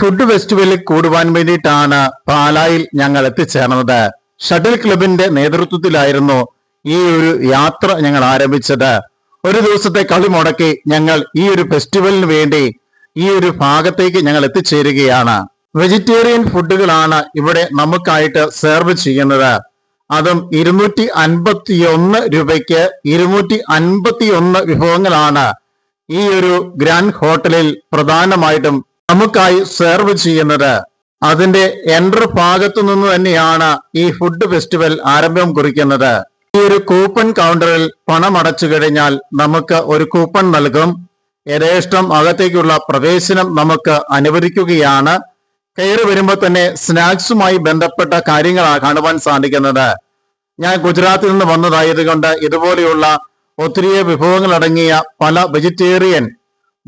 Food ഫെസ്റ്റിവലിൽ കൂടുവാൻ വേണ്ടിയിട്ടാണ് പാലായിൽ ഞങ്ങൾ എത്തിച്ചേർന്നത്. ഷട്ടിൽ ക്ലബിന്റെ നേതൃത്വത്തിലായിരുന്നു ഈ ഒരു യാത്ര ഞങ്ങൾ ആരംഭിച്ചത്. ഒരു ദിവസത്തെ കളി മുടക്കി ഞങ്ങൾ ഈ ഒരു ഫെസ്റ്റിവലിന് വേണ്ടി ഈ ഒരു ഭാഗത്തേക്ക് ഞങ്ങൾ എത്തിച്ചേരുകയാണ്. വെജിറ്റേറിയൻ ഫുഡുകളാണ് ഇവിടെ നമുക്കായിട്ട് സെർവ് ചെയ്യുന്നത്. അതും ഇരുന്നൂറ്റി അൻപത്തി ഒന്ന് രൂപയ്ക്ക് ഇരുന്നൂറ്റി അൻപത്തി ഒന്ന് വിഭവങ്ങളാണ് ഈ ഒരു ഗ്രാൻഡ് ഹോട്ടലിൽ പ്രധാനമായിട്ടും നമുക്കായി സെർവ് ചെയ്യുന്നത് അതിന്റെ എൻട്ര ഭാഗത്തു നിന്ന് തന്നെയാണ് ഈ ഫുഡ് ഫെസ്റ്റിവൽ ആരംഭം കുറിക്കുന്നത്. ഈ ഒരു കൂപ്പൺ കൗണ്ടറിൽ പണം അടച്ചു കഴിഞ്ഞാൽ നമുക്ക് ഒരു കൂപ്പൺ നൽകും. യഥേഷ്ടം അകത്തേക്കുള്ള പ്രവേശനം നമുക്ക് അനുവദിക്കുകയാണ്. കയറി വരുമ്പോൾ തന്നെ സ്നാക്സുമായി ബന്ധപ്പെട്ട കാര്യങ്ങളാണ് കാണുവാൻ സാധിക്കുന്നത്. ഞാൻ ഗുജറാത്തിൽ നിന്ന് വന്നതായതുകൊണ്ട് ഇതുപോലെയുള്ള ഒത്തിരി വിഭവങ്ങൾ അടങ്ങിയ പല വെജിറ്റേറിയൻ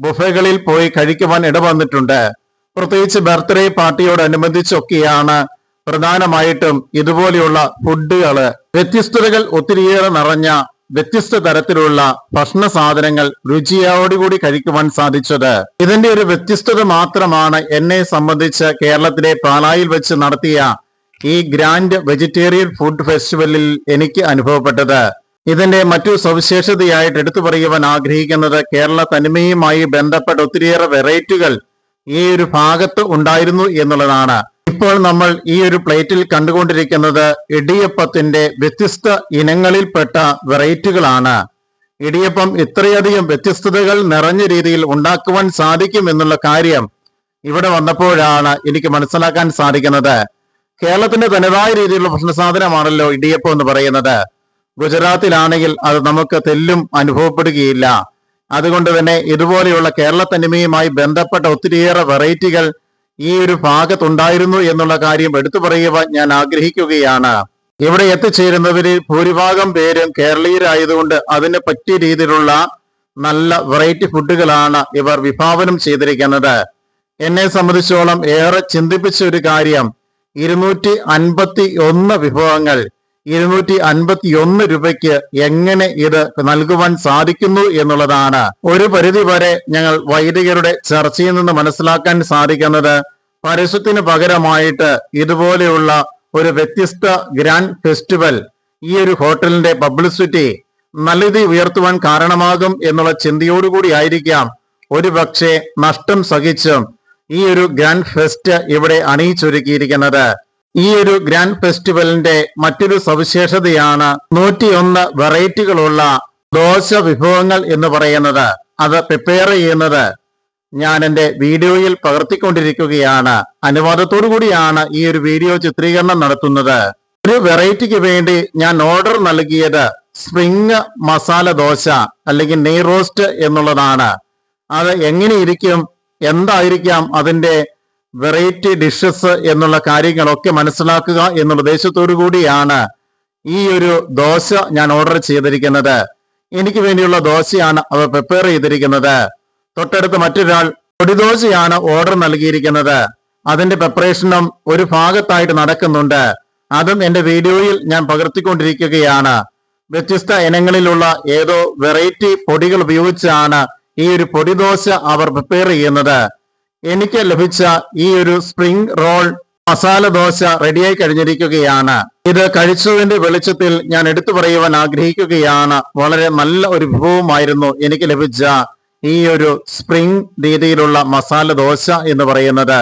ബുഫകളിൽ പോയി കഴിക്കുവാൻ ഇടവന്നിട്ടുണ്ട് പ്രത്യേകിച്ച് ബർത്ത്ഡേ പാർട്ടിയോടനുബന്ധിച്ചൊക്കെയാണ് പ്രധാനമായിട്ടും ഇതുപോലെയുള്ള ഫുഡുകൾ. വ്യത്യസ്തതകൾ ഒത്തിരിയേറെ നിറഞ്ഞ വ്യത്യസ്ത തരത്തിലുള്ള ഭക്ഷണ സാധനങ്ങൾ രുചിയോടുകൂടി കഴിക്കുവാൻ സാധിച്ചത്. ഇതിന്റെ ഒരു വ്യത്യസ്തത മാത്രമാണ് എന്നെ സംബന്ധിച്ച് കേരളത്തിലെ പാലായിൽ വെച്ച് നടത്തിയ ഈ ഗ്രാൻഡ് വെജിറ്റേറിയൻ ഫുഡ് ഫെസ്റ്റിവലിൽ എനിക്ക് അനുഭവപ്പെട്ടത്. ഇതിന്റെ മറ്റു സവിശേഷതയായിട്ട് എടുത്തു പറയുവാൻ ആഗ്രഹിക്കുന്നത് കേരള തനിമയുമായി ബന്ധപ്പെട്ട ഒത്തിരിയേറെ വെറൈറ്റികൾ ഈ ഒരു ഭാഗത്ത് ഉണ്ടായിരുന്നു എന്നുള്ളതാണ്. ഇപ്പോൾ നമ്മൾ ഈ ഒരു പ്ലേറ്റിൽ കണ്ടുകൊണ്ടിരിക്കുന്നത് ഇടിയപ്പത്തിന്റെ വ്യത്യസ്ത ഇനങ്ങളിൽപ്പെട്ട വെറൈറ്റികളാണ്. ഇടിയപ്പം ഇത്രയധികം വ്യത്യസ്തതകൾ നിറഞ്ഞ രീതിയിൽ ഉണ്ടാക്കുവാൻ സാധിക്കും എന്നുള്ള കാര്യം ഇവിടെ വന്നപ്പോഴാണ് എനിക്ക് മനസ്സിലാക്കാൻ സാധിക്കുന്നത്. കേരളത്തിന്റെ തനതായ രീതിയിലുള്ള ഭക്ഷണ സാധനമാണല്ലോ ഇടിയപ്പം എന്ന് പറയുന്നത്. ഗുജറാത്തിലാണെങ്കിൽ അത് നമുക്ക് തെല്ലും അനുഭവപ്പെടുകയില്ല. അതുകൊണ്ട് തന്നെ ഇതുപോലെയുള്ള കേരള തനിമയുമായി ബന്ധപ്പെട്ട ഒത്തിരിയേറെ വെറൈറ്റികൾ ഈ ഒരു ഭാഗത്തുണ്ടായിരുന്നു എന്നുള്ള കാര്യം എടുത്തു പറയുവാൻ ഞാൻ ആഗ്രഹിക്കുകയാണ്. ഇവിടെ എത്തിച്ചേരുന്നവരിൽ ഭൂരിഭാഗം പേരും കേരളീയരായതുകൊണ്ട് അതിന് പറ്റിയ രീതിയിലുള്ള നല്ല വെറൈറ്റി ഫുഡുകളാണ് ഇവർ വിഭാവനം ചെയ്തിരിക്കുന്നത്. എന്നെ സംബന്ധിച്ചോളം ഏറെ ചിന്തിപ്പിച്ച ഒരു കാര്യം ഇരുന്നൂറ്റി അൻപത്തി ഒന്ന് വിഭവങ്ങൾ ഇരുന്നൂറ്റി അൻപത്തി ഒന്ന് രൂപയ്ക്ക് എങ്ങനെ ഇത് നൽകുവാൻ സാധിക്കുന്നു എന്നുള്ളതാണ്. ഒരു പരിധി വരെ ഞങ്ങൾ വൈദികരുടെ ചർച്ചയിൽ നിന്ന് മനസ്സിലാക്കാൻ സാധിക്കുന്നത് പരസ്യത്തിന് പകരമായിട്ട് ഇതുപോലെയുള്ള ഒരു വ്യത്യസ്ത ഗ്രാൻഡ് ഫെസ്റ്റിവൽ ഈ ഒരു ഹോട്ടലിന്റെ പബ്ലിസിറ്റി നല്ല രീതി ഉയർത്തുവാൻ കാരണമാകും എന്നുള്ള ചിന്തയോടുകൂടി ആയിരിക്കാം. ഒരു പക്ഷേ നഷ്ടം സഹിച്ചും ഈ ഒരു ഗ്രാൻഡ് ഫെസ്റ്റ് ഇവിടെ അണിയിച്ചൊരുക്കിയിരിക്കുന്നത്. ഈ ഒരു ഗ്രാൻഡ് ഫെസ്റ്റിവലിന്റെ മറ്റൊരു സവിശേഷതയാണ് നൂറ്റിയൊന്ന് വെറൈറ്റികളുള്ള ദോശ വിഭവങ്ങൾ എന്ന് പറയുന്നത്. അത് പ്രിപ്പയർ ചെയ്യുന്നത് ഞാൻ എന്റെ വീഡിയോയിൽ പകർത്തിക്കൊണ്ടിരിക്കുകയാണ്. അനുവാദത്തോടു കൂടിയാണ് ഈ ഒരു വീഡിയോ ചിത്രീകരണം നടത്തുന്നത്. ഒരു വെറൈറ്റിക്ക് വേണ്ടി ഞാൻ ഓർഡർ നൽകിയത് സ്പ്രിങ് മസാല ദോശ അല്ലെങ്കിൽ നെയ് റോസ്റ്റ് എന്നുള്ളതാണ്. അത് എങ്ങനെയിരിക്കും എന്തായിരിക്കാം അതിന്റെ വെറൈറ്റി ഡിഷസ് എന്നുള്ള കാര്യങ്ങളൊക്കെ മനസ്സിലാക്കുക എന്നുള്ള ഉദ്ദേശത്തോടു കൂടിയാണ് ഈ ഒരു ദോശ ഞാൻ ഓർഡർ ചെയ്തിരിക്കുന്നത്. എനിക്ക് വേണ്ടിയുള്ള ദോശയാണ് അവർ പ്രിപ്പയർ ചെയ്തിരിക്കുന്നത്. തൊട്ടടുത്ത് മറ്റൊരാൾ പൊടിദോശയാണ് ഓർഡർ നൽകിയിരിക്കുന്നത്. അതിന്റെ പ്രിപ്പറേഷനും ഒരു ഭാഗത്തായിട്ട് നടക്കുന്നുണ്ട്. അതും എന്റെ വീഡിയോയിൽ ഞാൻ പകർത്തിക്കൊണ്ടിരിക്കുകയാണ്. വ്യത്യസ്ത ഇനങ്ങളിലുള്ള ഏതോ വെറൈറ്റി പൊടികൾ ഉപയോഗിച്ചാണ് ഈ ഒരു പൊടിദോശ അവർ പ്രിപ്പയർ ചെയ്യുന്നത്. എനിക്ക് ലഭിച്ച ഈ ഒരു സ്പ്രിംഗ് റോൾ മസാല ദോശ റെഡിയായി കഴിഞ്ഞിരിക്കുകയാണ്. ഇത് കഴിച്ചതിന്റെ വെളിച്ചത്തിൽ ഞാൻ എടുത്തു പറയുവാൻ ആഗ്രഹിക്കുകയാണ്. വളരെ നല്ല ഒരു വിഭവമായിരുന്നു എനിക്ക് ലഭിച്ച ഈ ഒരു സ്പ്രിംഗ് രീതിയിലുള്ള മസാല ദോശ എന്ന് പറയുന്നത്.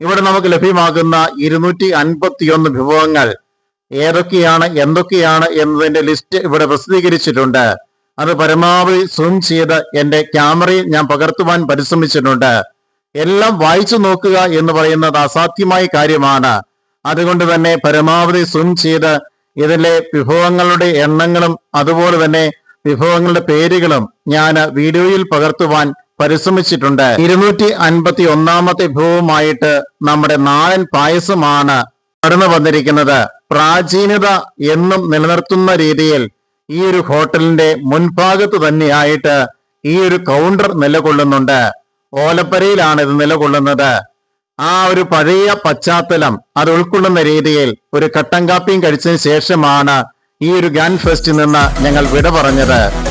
ഇവിടെ നമുക്ക് ലഭ്യമാകുന്ന ഇരുന്നൂറ്റി അൻപത്തിയൊന്ന് വിഭവങ്ങൾ ഏതൊക്കെയാണ് എന്തൊക്കെയാണ് എന്നതിന്റെ ലിസ്റ്റ് ഇവിടെ പ്രസിദ്ധീകരിച്ചിട്ടുണ്ട്. അത് പരമാവധി സൂം ചെയ്ത് എന്റെ ക്യാമറയിൽ ഞാൻ പകർത്തുവാൻ പരിശ്രമിച്ചിട്ടുണ്ട്. എല്ലാം വായിച്ചു നോക്കുക എന്ന് പറയുന്നത് അസാധ്യമായ കാര്യമാണ്. അതുകൊണ്ട് തന്നെ പരമാവധി സ്വിം ചെയ്ത് ഇതിലെ വിഭവങ്ങളുടെ എണ്ണങ്ങളും അതുപോലെ തന്നെ വിഭവങ്ങളുടെ പേരുകളും ഞാൻ വീഡിയോയിൽ പകർത്തുവാൻ പരിശ്രമിച്ചിട്ടുണ്ട്. ഇരുന്നൂറ്റി അൻപത്തി ഒന്നാമത്തെ വിഭവമായിട്ട് നമ്മുടെ നാടൻ പായസമാണ് കടന്നു വന്നിരിക്കുന്നത്. പ്രാചീനത എന്നും നിലനിർത്തുന്ന രീതിയിൽ ഈ ഒരു ഹോട്ടലിന്റെ മുൻഭാഗത്ത് തന്നെയായിട്ട് ഈ ഒരു കൗണ്ടർ നിലകൊള്ളുന്നുണ്ട്. ഓലപ്പരയിലാണ് ഇത് നിലകൊള്ളുന്നത്. ആ ഒരു പഴയ പശ്ചാത്തലം അത് ഉൾക്കൊള്ളുന്ന രീതിയിൽ ഒരു കട്ടൻ കാപ്പിയും കഴിച്ചതിന് ശേഷമാണ് ഈ ഒരു ഗാൻ ഫെസ്റ്റിൽ നിന്ന് ഞങ്ങൾ വിട പറഞ്ഞത്.